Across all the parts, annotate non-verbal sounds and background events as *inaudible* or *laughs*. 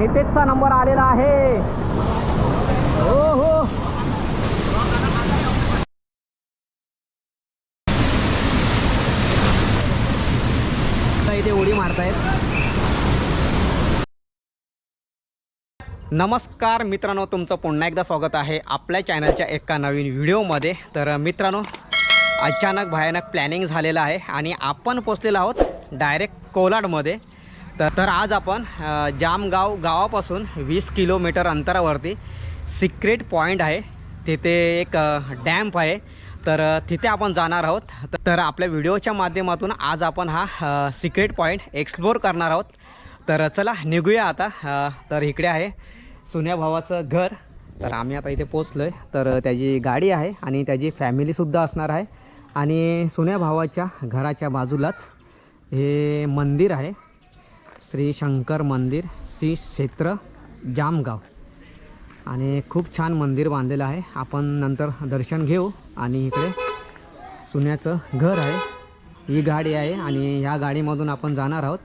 नितेशचा number आलेला आहे. हो हो इथे उडी मारतायत. नमस्कार मित्रांनो तुमचं पुन्हा एकदा स्वागत आहे आपल्या चॅनलच्या एका नवीन व्हिडिओमध्ये. तर मित्रांनो अचानक भयानक प्लॅनिंग झालेलं आहे आणि आपण पोचलेलो आहोत डायरेक्ट कोलाडमध्ये. तर तर आज आपण जामगाव गावापासून वीस किलोमीटर अंतरावरती सिक्रेट पॉईंट आहे. तिथे एक डॅम्प आहे. तर तिथे आपण जाणार आहोत. तर आपल्या व्हिडिओच्या माध्यमातून आज आपण हा सिक्रेट पॉईंट एक्सप्लोर करणार आहोत. तर चला निघूया आता. तर इकडे आहे सुन्या भावाचं घर. तर आम्ही आता इथे पोचलो आहे तर त्याची गाडी आहे आणि त्याची फॅमिलीसुद्धा असणार आहे. आणि सुन्या भावाच्या घराच्या बाजूलाच हे मंदिर आहे. श्री शंकर मंदिर श्री क्षेत्र जामगाव. आणि खूप छान मंदिर बांधलेलं आहे. आपण नंतर दर्शन घेऊ आणि इकडे सुन्याचं घर आहे. ही गाडी आहे आणि ह्या गाडीमधून आपण जाणार आहोत.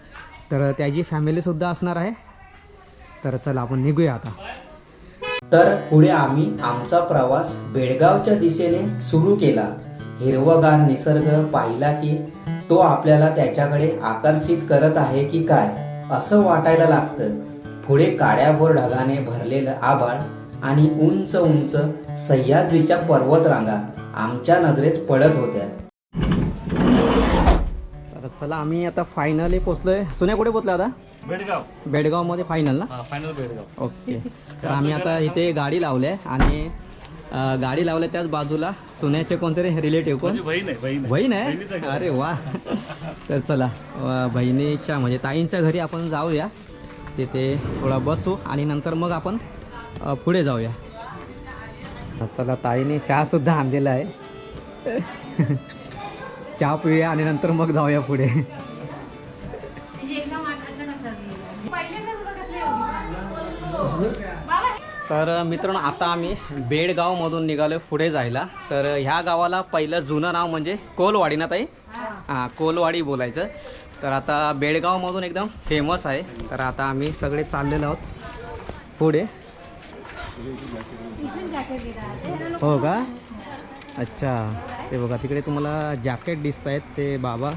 तर त्याची फॅमिलीसुद्धा असणार आहे. तर चला आपण निघूया आता. तर पुढे आम्ही आमचा प्रवास बेळगावच्या दिशेने सुरू केला. हिरवगार निसर्ग पाहिला की तो आपल्याला त्याच्याकडे आकर्षित करत आहे की काय? असं वाटायला लागतं. पुढे काड्याभोर ढगाने भरलेलं आभाळ आणि उंच उंच सह्याद्रीच्या पर्वतरांगा आमच्या नजरेस पडत होत्या. तर चला आम्ही आता फायनली पोचलो आहे सुन्या कुठे पोचलो आता? बेडगाव. बेडगावमध्ये फायनल ना? हा फायनल बेडगाव. ओके तर आम्ही आता इथे गाडी लावली आहे आणि गाडी लावल्या त्याच बाजूला. सुन्याचे कोणतरी रिलेटिव्ह कोण? माझी बहीण आहे. अरे वा. तर चला बहिणीच्या म्हणजे ताईंच्या घरी आपण जाऊया. तिथे थोडा बसू आणि नंतर मग आपण पुढे जाऊया. चला ताईने चहासुद्धा आणलेला आहे. चहा पिऊया आणि नंतर मग जाऊया पुढे. तर मित्रांनो आता आम्ही बेडगावमधून निघालो पुढे जायला. तर ह्या गावाला पहिलं जुनं नाव म्हणजे कोलवाडी ना ताई? हां कोलवाडी बोलायचं. तर आता बेडगावमधून एकदम फेमस आहे. तर आता आम्ही सगळे चाललेलो आहोत पुढे. हो का? अच्छा. ते बघा तिकडे तुम्हाला जॅकेट दिसत आहेत ते बाबा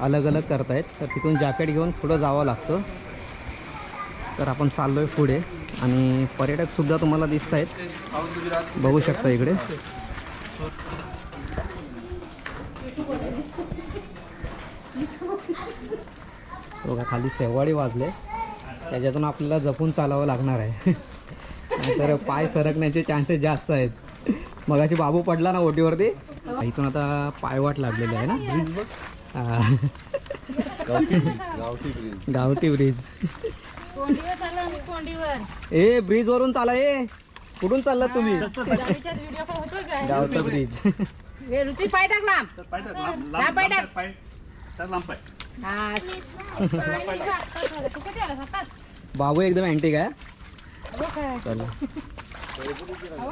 अलग अलग करतायत. तर तिथून जॅकेट घेऊन पुढं जावं लागतं. तर आपण चाललो आहे पुढे. आणि पर्यटकसुद्धा तुम्हाला दिसत आहेत. बघू शकता इकडे. बघा खाली शेवाडी वाजले. त्याच्यातून आपल्याला जपून चालावं लागणार आहे. तर पाय सरकण्याचे चान्सेस जास्त आहेत. मगाशी बाबू पडला ना ओटीवरती? इथून आता पायवाट लागलेली आहे ना. गावठी ब्रिज. कोंडीवर चाललो आम्ही कोंडीवर. ए ब्रिज वरून चाला ए. कुठून चाललात तुम्ही? गावीच्यात व्हिडिओ कॉल होतो काय गावचा ब्रिज वे ऋतू पाय टाक लांब. पाय टाक, लांब- लांब लांब- पाय लांब टाक. पाय. टाक, लांब पाय. हा तू किती आला सातात बाबू एकदम अँटिक आहे हो काय चला हा,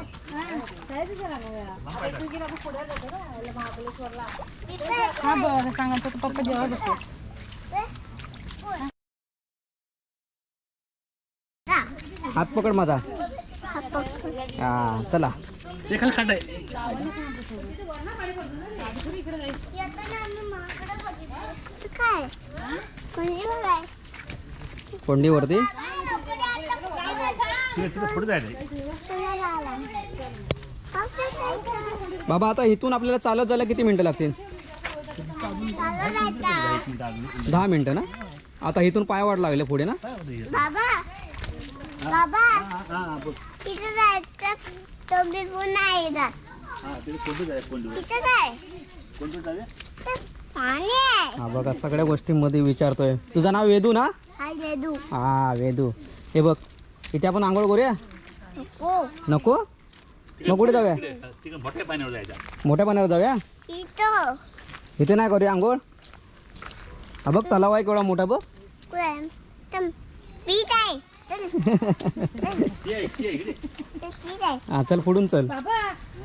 जायचं जरा बघा. एक दिवशी आपण पुढे जातो ना, याला महाबळेश्वरला. हा बरं सांगायचं तर पप्पा जेव्हा जातो हात पकड माझा. हा चला. एखादा खड्डा आहे. कोंडीवरती? बाबा आता इथून आपल्याला चालत जायला किती मिनटं लागतील? दहा मिनटं ना? आता इथून पायवाट लागले पुढे ना? बाबा बाबा हा हा बोल. तिथं जायचं. तुम्ही पुन्हा येतात हा तिथे कोणतं जायचं कोणतं? तिथं काय कोणतं जायचं? तर पाणी आहे. हा बघा सगळ्या गोष्टींमध्ये विचारतोय. तुझं नाव वेदू ना? हा येदू हा वेदू. हे बघ इथे आपण आंघोळ करूया? नको. नको? मग कुठे जाऊया? तिकडे मोठ्या पाण्यावर जायचं. मोठ्या पाण्यावर जाऊया? इथं. इथे नाही करूया आंघोळ? हा बघ तलाव आहे केवढा मोठा बघ. पीठ आहे. हा चल पुढून चल.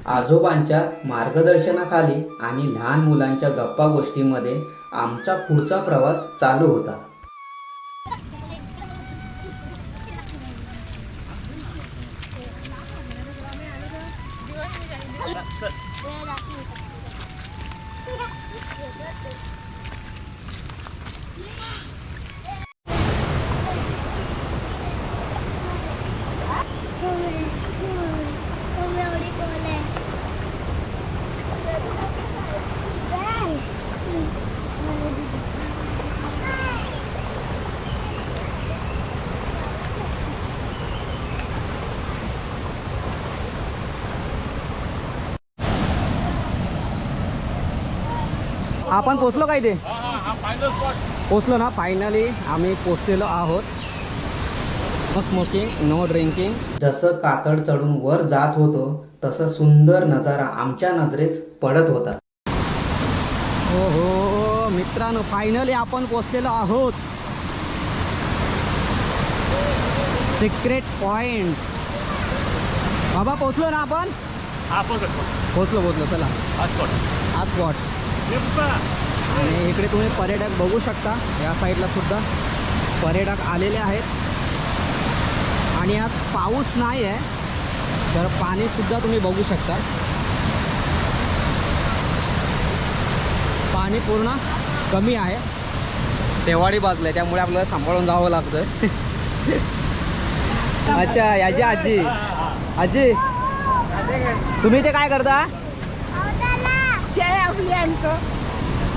आजोबांच्या मार्गदर्शनाखाली आणि लहान मुलांच्या गप्पा गोष्टीमध्ये आमचा पुढचा प्रवास चालू होता. आपण पोचलो काय ते पोचलो ना फायनली आम्ही पोचलेलो आहोत. नो स्मोकिंग नो ड्रिंकिंग जसं कातड चढून वर जात होतो तसं सुंदर नजारा आमच्या नजरेस पडत होता. हो हो मित्रांनो फायनली आपण पोचलेलो आहोत. सिक्रेट पॉइंट बाबा पोचलो ना आपण? हा पोचलो पोचलो. चला हा स्पॉट हा स्पॉट आणि इकडे तुम्ही पर्यटक बघू शकता. या साईडला सुद्धा पर्यटक आलेले आहेत. आणि आज पाऊस नाही आहे तर पाणीसुद्धा तुम्ही बघू शकता. पाणी पूर्ण कमी आहे. शेवाळी बाजलं आहे त्यामुळे आपल्याला सांभाळून जावं लागतं अच्छा याची आजी. आजी तुम्ही ते काय करता?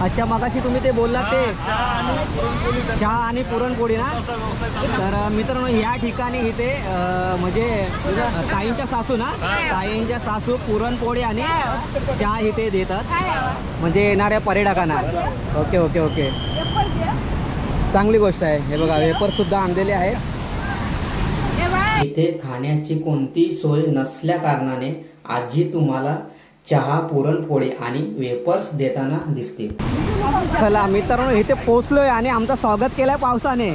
अच्छा मगाशी तुम्ही ते बोललात ते. चहा आणि पुरणपोळी ना? तर मित्रांनो या ठिकाणी इथे अ, म्हणजे अ, ताईंच्या सासू ना? ताईंच्या सासू पुरणपोळी आणि चहा इथे देतात. म्हणजे येणाऱ्या पर्यटकांना. Okay okay okay. चांगली गोष्ट आहे. हे बघा वेपर सुद्धा आणलेले आहेत. इथे खाण्याची कोणती सोय नसल्या कारणाने आजी तुम्हाला चहा पुरणपोळी आणि वेपर्स देताना दिसतील. चला मित्रांनो इथे पोचलोय आणि आमचं स्वागत केलंय पावसाने.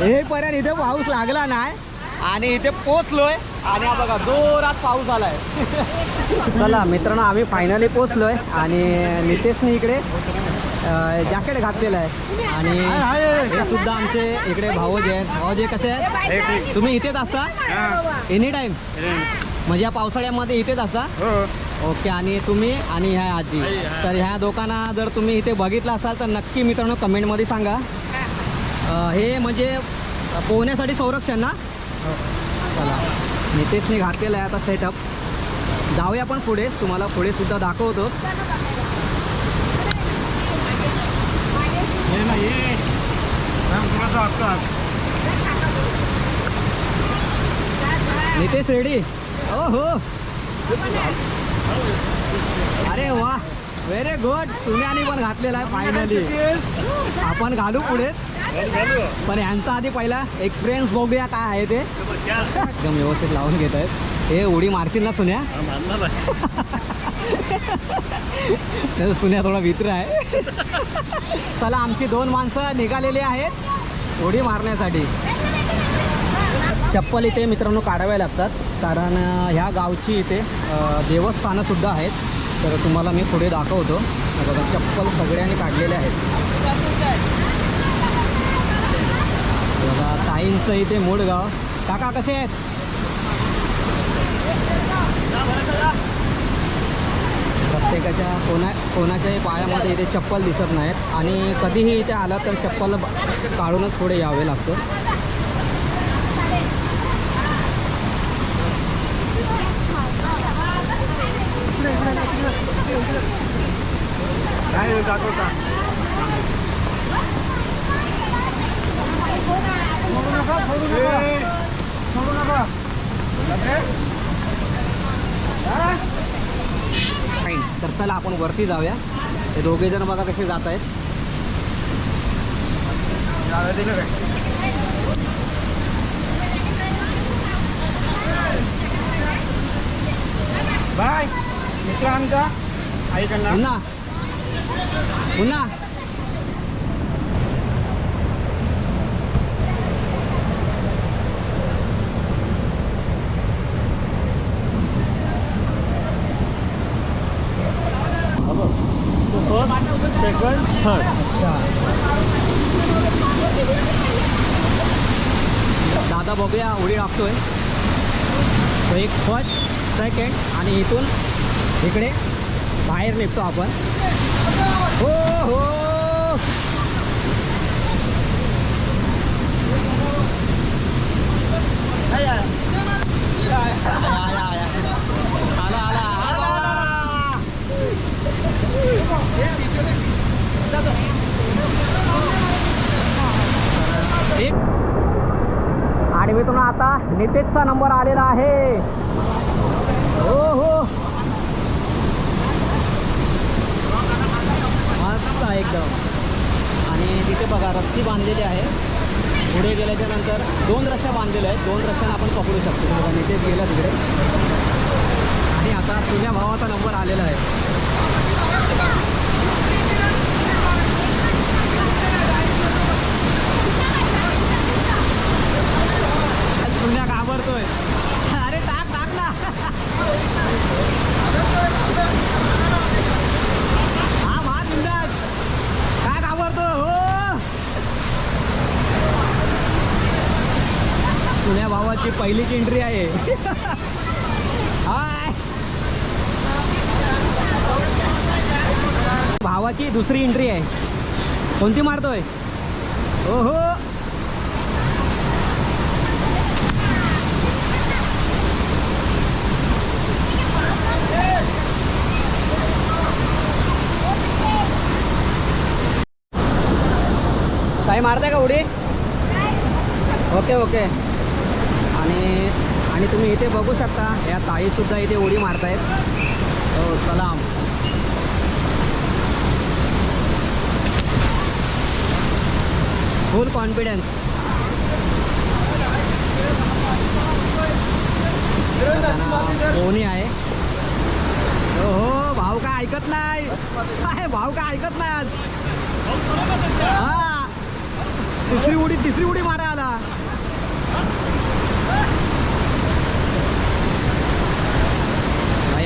हे पर्यंत इथे पाऊस लागला नाही आणि इथे पोचलोय आणि हा बघा जोरात पाऊस आलाय. चला मित्रांनो आम्ही फायनली पोचलोय आणि नितेशने इकडे जॅकेट घातलेलं आहे आणि हे सुद्धा आमचे इकडे भाऊजे आहेत. भाऊजे कसे आहेत? तुम्ही इथेच असता? एनी टाइम म्हणजे या पावसाळ्यामध्ये इथेच असता ओके आणि तुम्ही आणि ह्या आजी. तर ह्या दोघांना जर तुम्ही इथे बघितलं असाल तर नक्की मित्रांनो कमेंटमध्ये सांगा. अं, हे म्हणजे पोहण्यासाठी संरक्षण ना? चला. नितेशने घातलेलं आहे आता सेटअप जाऊया आपण पुढे. तुम्हाला पुढे सुद्धा दाखवतो. नितेश रेडी ओ हो अरे वा व्हेरी गुड सुन्याने पण घातलेला आहे फायनली आपण घालू पुढे. पण ह्यांचा आधी पहिला एक्सपिरियन्स बघूया काय आहे ते. एकदम व्यवस्थित लावून घेत आहेत. हे उडी मारशील ना सुन्या? त्याचा सुन्या थोडा वित्र आहे. चला आमची दोन माणसं निघालेली आहेत उडी मारण्यासाठी. चप्पल इथे मित्रांनो काढाव्या लागतात. कारण ह्या गावची इथे देवस्थानंसुद्धा आहेत. तर तुम्हाला मी पुढे दाखवतो. बघा चप्पल सगळ्यांनी काढलेले आहेत. बघा ताईंचं इथे मूळगाव काका कसे आहेत? प्रत्येकाच्या कोणा कोणाच्याही पायामध्ये इथे चप्पल दिसत नाहीत. आणि कधीही इथे आला तर चप्पल काढूनच पुढे यावे लागतं. फाईन तर चला आपण वरती जाऊया. हे दोघे जण बघा कसे जात आहेत. बाय. मित्र आमचा पुन्हा पुन्हा सेकंड थर्ड दादा बघूया उडी टाकतोय तो एक फर्स्ट सेकंड आणि इथून इकडे. बाहेर निघतो आपण. हो हो. आणि मी तुम्हाला आता नितेशचा नंबर आलेला आहे हो हो मस्त आहे एकदम आणि तिथे बघा रस्सी बांधलेली आहे पुढे गेल्याच्यानंतर दोन रस्त्या बांधलेल्या आहेत दोन रस्त्यानं आपण पकडू शकतो बघा नितेश गेला तिकडे आणि आता तुझ्या भावाचा नंबर आलेला आहे घाबरतोय. अरे टाक टाक ना. हा मा बिंदास काय घाबरतो हो. पुण्या भावाची पहिलीच एंट्री आहे हाय भावाची दुसरी एंट्री आहे. कोणती मारतोय? हो हो काही मारताय का उडी? Okay okay. आणि आणि तुम्ही इथे बघू शकता या ताईसुद्धा इथे उडी मारतायत. हो सलाम. Full confidence. कोणी आहे? हो हो भाऊ काय ऐकत नाही? काय भाऊ काय ऐकत नाही आज? हा. तिसरी उडी तिसरी उडी मारा आला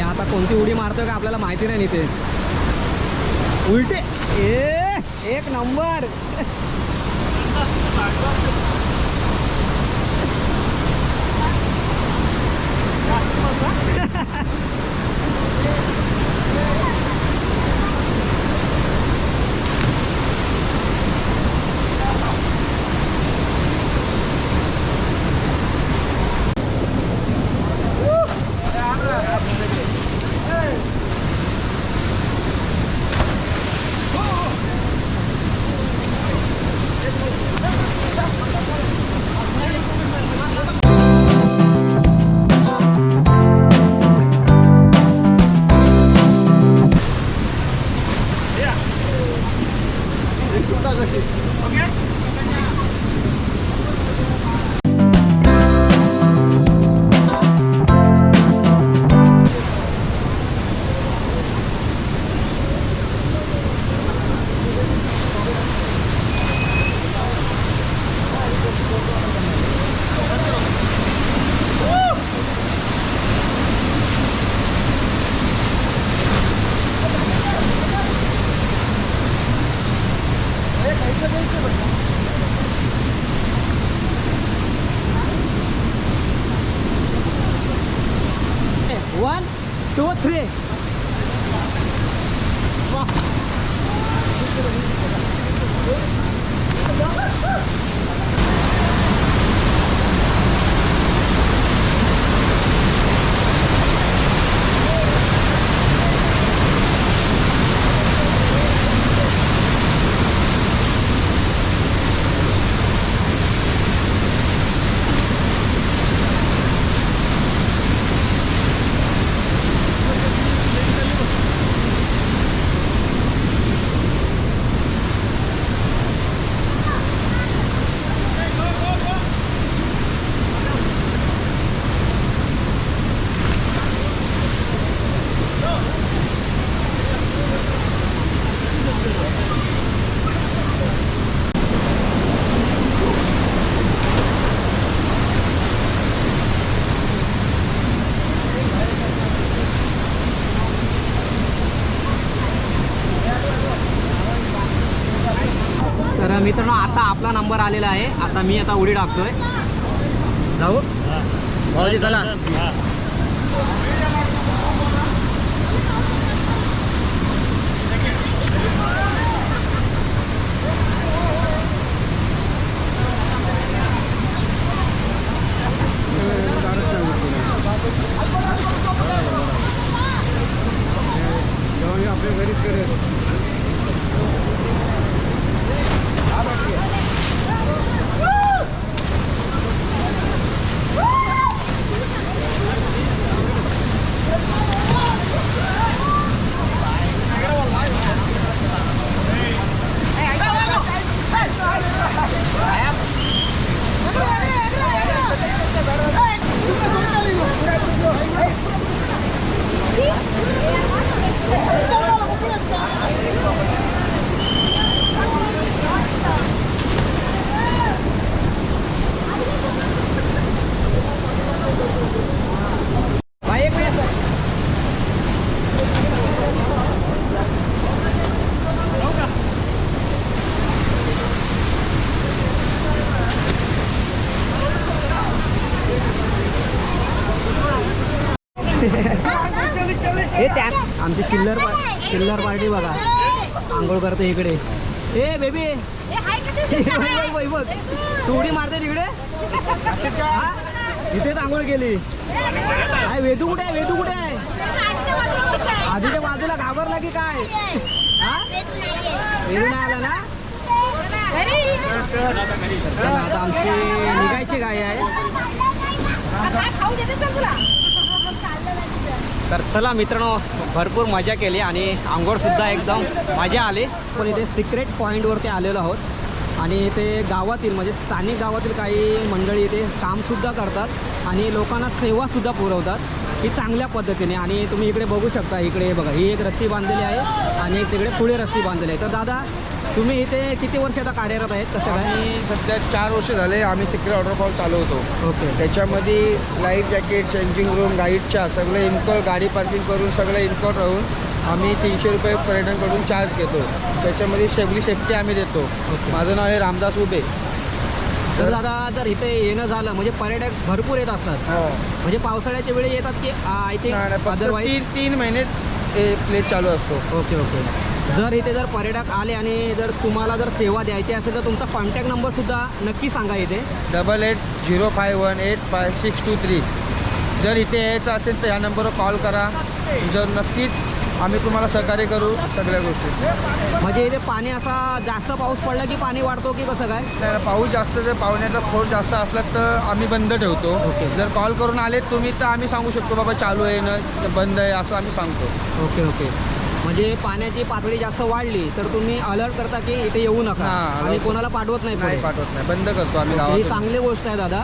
आता कोणती उडी मारतोय का आपल्याला माहिती नाही ते उलटे. ए एक नंबर. वन *laughs* मित्रांनो आता आपला नंबर आलेला आहे. आता मी आता उडी टाकतोय. जाऊ. भाऊजी चला. आपल्या घरीच करेल चिल्लर पार्टी बघा. आंघोळ करते इकडे. ए बेबी? बघ बघ तू उडी मारते तिकडे? इथेच आंघोळ केली. काय वेदू कुठे आहे? वेदू कुठे आहे. आधीच्या बाजूला घाबरला की काय. वेदू नाही आला ना? आता आमची निघायची गाय आहे. तर चला मित्रांनो भरपूर मजा केली आणि आंघोळसुद्धा एकदम मजा आली. पण इथे सिक्रेट पॉईंटवरती आलेलो आहोत. आणि इथे गावातील म्हणजे स्थानिक गावातील काही मंडळी इथे कामसुद्धा करतात आणि लोकांना सेवासुद्धा पुरवतात. ही चांगल्या पद्धतीने आणि तुम्ही इकडे बघू शकता इकडे बघा ही एक रस्सी बांधलेली आहे आणि तिकडे पुढे रस्सी बांधलेली आहे. तर दादा तुम्ही इथे किती वर्ष आता कार्यरत आहेत? कसं काय? आणि सध्या चार वर्ष झाले आम्ही सिक्रेट वॉटरफॉल चालवतो ओके. त्याच्यामध्ये लाईफ जॅकेट चेंजिंग रूम गाईडच्या सगळं इन्कॉल गाडी पार्किंग करून सगळं इन्कॉल राहून आम्ही तीनशे रुपये पर्यटनकडून चार्ज घेतो. त्याच्यामध्ये सगळी सेफ्टी आम्ही देतो. माझं नाव आहे रामदास उबे. तर दादा जर इथे येणं झालं म्हणजे पर्यटक भरपूर येत असतात. म्हणजे पावसाळ्याच्या वेळी येतात की आय थिंक नाही, नाही, फक्त अदरवाईज तीन तीन महिने प्लेस चालू असतो. Okay okay. जर इथे जर पर्यटक आले आणि जर तुम्हाला जर सेवा द्यायची असेल तर तुमचा कॉन्टॅक्ट नंबरसुद्धा नक्की सांगा इथे. Double eight zero five one eight five six two three. जर इथे यायचं असेल तर ह्या नंबरवर कॉल करा. जर नक्कीच आम्ही तुम्हाला सहकार्य करू सगळ्या गोष्टी. म्हणजे इथे पाणी असा जास्त पाऊस पडला की पाणी वाढतो की कसं काय? नाही, पाऊस जास्त जर पावण्याचा फोड जास्त असला तर आम्ही बंद ठेवतो. ओके. जर कॉल करून आले तुम्ही तर आम्ही सांगू शकतो बाबा चालू आहे ना बंद आहे असं आम्ही सांगतो. Okay okay. म्हणजे पाण्याची पातळी जास्त वाढली तर तुम्ही अलर्ट करता की इथे येऊ नका. हां, आणि alert. कोणाला पाठवत नाही नाही पुढे. पाठवत नाही. बंद करतो आम्ही ही गावात चांगली गोष्ट आहे दादा.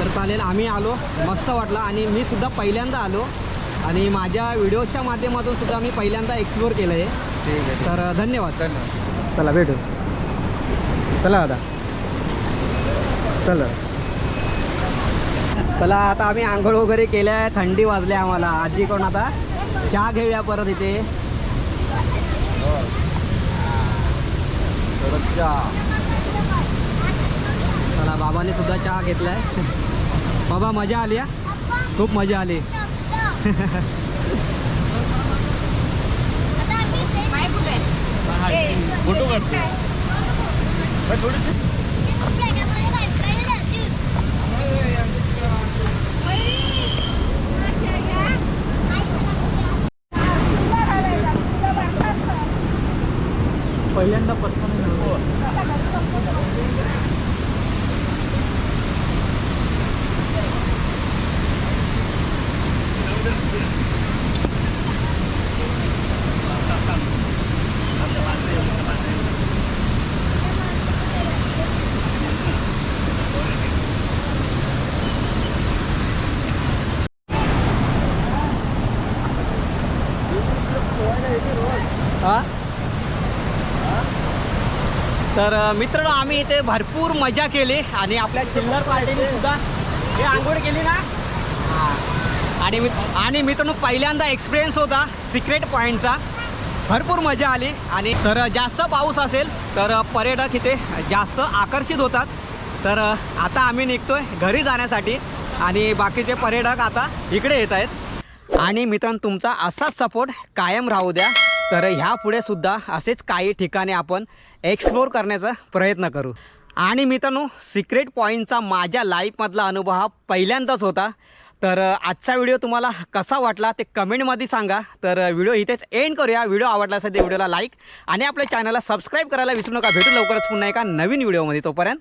तर चालेल आम्ही आलो. मस्त वाटलं. आणि मी सुद्धा पहिल्यांदा आलो. आणि माझ्या व्हिडिओच्या माध्यमातून सुद्धा मी पहिल्यांदा एक्सप्लोअर केलं आहे ठीक आहे. ठीक तर धन्यवाद. धन्यवाद. चला भेटू. चला दादा. चला. चला आता आम्ही आंघोळ वगैरे केल्या. आहे थंडी वाजली आम्हाला. आजीकडून आता चहा घेऊया परत इथे. परत चहा चला बाबांनी सुद्धा चहा घेतलाय. *laughs* बाबा मजा आली हा? खूप मजा आली. आता आम्ही ते- पाय फुले फोटो काढतो प्लेटामध्ये घातलेलं जातील. पहिल्यांदा पत्ता हा तर मित्रांनो आम्ही इथे भरपूर मजा केली आणि आपल्या चिल्लर पार्टीने सुद्धा हे आंघोळ केली ना? आणि मित- आणि मित्रांनो पहिल्यांदा एक्सपिरियन्स होता सिक्रेट पॉईंटचा भरपूर मजा आली आणि तर जास्त पाऊस असेल तर पर्यटक इथे जास्त आकर्षित होतात. तर आता आम्ही निघतो आहे घरी जाण्यासाठी आणि बाकीचे पर्यटक आता इकडे येत आहेत. आणि मित्रांनो तुमचा असाच सपोर्ट कायम राहू द्या. तर ह्या पुढे सुद्धा असेच काही ठिकाणी आपण एक्सप्लोर करण्याचा प्रयत्न करू. आणि मित्रांनो सिक्रेट पॉईंटचा माझ्या लाईफमधला अनुभव हा पहिल्यांदाच होता. तर आजचा व्हिडिओ तुम्हाला कसा वाटला ते कमेंटमध्ये सांगा. तर व्हिडिओ इथेच एंड करूया. व्हिडिओ आवडला असेल तर व्हिडिओला लाईक आणि आपल्या चॅनलला सबस्क्राईब करायला विसरू नका. भेटू लवकरच पुन्हा एका नवीन व्हिडिओमध्ये तोपर्यंत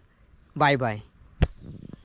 बाय बाय